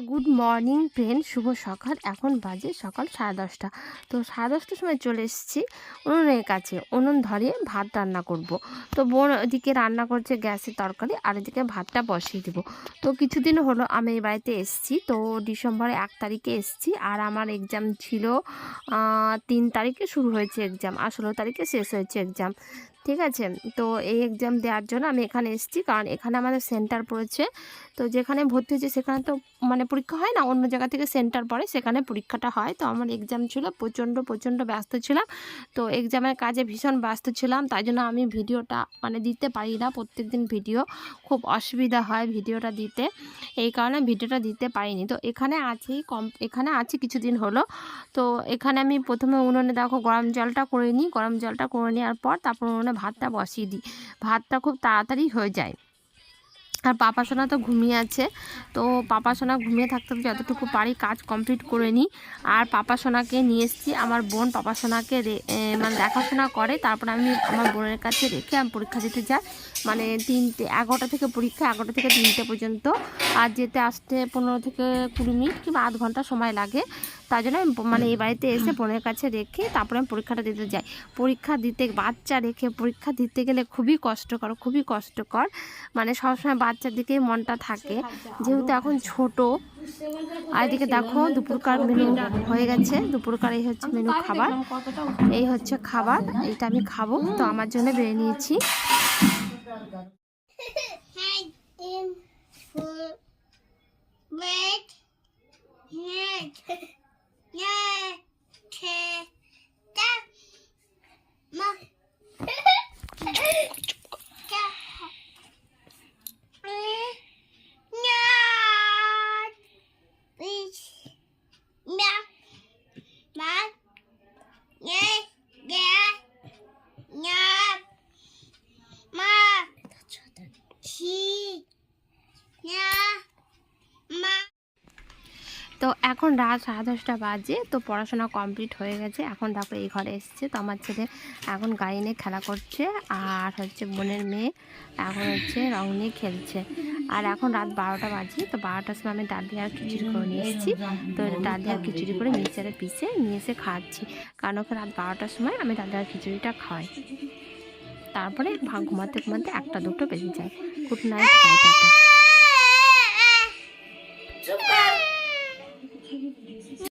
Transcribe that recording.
Good morning friend, শুভ সকাল। এখন বাজে সকাল সাড়ে দশটা। তো সাড়ে দশটার সময় চলে এসেছি উনুনের কাছে। উনুন ধরিয়ে ভাত রান্না করব। তো বোন ওদিকে রান্না করছে গ্যাসের তরকারি, আর এদিকে ভাতটা বসিয়ে দেবো। তো কিছুদিন হলো আমি এই বাড়িতে এসেছি। তো ডিসেম্বরে এক তারিখে এসেছি, আর আমার এক্সাম ছিল তিন তারিখে শুরু হয়েছে এক্সাম আর ষোলো তারিখে শেষ হয়েছে এক্সাম ঠিক আছে? তো এই এক্সাম দেওয়ার জন্য আমি এখানে এসেছি, কারণ এখানে আমাদের সেন্টার পড়েছে। তো যেখানে ভর্তি হয়েছে সেখানে তো মানে পরীক্ষা হয় না, অন্য জায়গা থেকে সেন্টার পড়ে, সেখানে পরীক্ষাটা হয়। তো আমার এক্সাম ছিল, প্রচণ্ড প্রচণ্ড ব্যস্ত ছিলাম। তো এক্সামের কাজে ভীষণ ব্যস্ত ছিলাম, তাই জন্য আমি ভিডিওটা মানে দিতে পারি না প্রত্যেক দিন ভিডিও। খুব অসুবিধা হয় ভিডিওটা দিতে, এই কারণে ভিডিওটা দিতে পারিনি। তো এখানে আছি, কম, এখানে আছি কিছুদিন হলো। তো এখানে আমি প্রথমে উনুনে দেখো গরম জলটা করে নিই, গরম জলটা করে নেওয়ার পর তারপর উনুনে ভাতটা বসিয়ে দিই। ভাতটা খুব তাড়াতাড়ি হয়ে যায়। আর পাপা সোনা তো ঘুমিয়ে আছে। তো পাপা সোনা ঘুমিয়ে থাকতে যতটুকু পারি কাজ কমপ্লিট করে নিই। আর পাপা সোনাকে নিয়ে এসেছি, আমার বোন পাপা সোনাকে মানে দেখাশোনা করে। তারপর আমি আমার বোনের কাছে রেখে আমি পরীক্ষা দিতে যাই। মানে তিনটে, এগারোটা থেকে পরীক্ষা, এগারোটা থেকে তিনটে পর্যন্ত। আর যেতে আসতে পনেরো থেকে কুড়ি মিনিট কিংবা আধ ঘণ্টা সময় লাগে। তাই জন্য আমি মানে এই বাড়িতে এসে বোনের কাছে রেখে তারপরে আমি পরীক্ষাটা দিতে যাই। পরীক্ষা দিতে বাচ্চা রেখে পরীক্ষা দিতে গেলে খুবই কষ্টকর খুবই কষ্টকর। মানে সবসময় বাচ্চার দিকেই মনটা থাকে। যেহেতু এখন ছোট আর এদিকে দেখো দুপুরকার মেনু হয়ে গেছে। দুপুরকার এই হচ্ছে মেনু খাবার। এই হচ্ছে খাবার। এইটা আমি খাব। তো আমার জন্য বেড়ে নিয়েছি। Full red তো এখন রাত সাড়ে দশটা বাজে, তো পড়াশোনা কমপ্লিট হয়ে গেছে। এখন তারপরে এই ঘরে এসেছে, তো আমার ছেলে এখন গাড়ি খেলা করছে, আর হচ্ছে বোনের মেয়ে এখন হচ্ছে রং নিয়ে খেলছে। আর এখন রাত বারোটা বাজে, তো বারোটার সময় আমি ডালিয়া আর খিচুড়ি করে নিয়ে এসেছি। তো ডালিয়া আর খিচুড়ি করে মিক্সারে পিসে নিয়ে এসে খাচ্ছি। কারণ ওকে রাত বারোটার সময় আমি ডাল আর খিচুড়িটা খাওয়াই। তারপরে ঘুমাতে ঘুমাতে একটা দুটো বেজে যায়। Good night bye tata.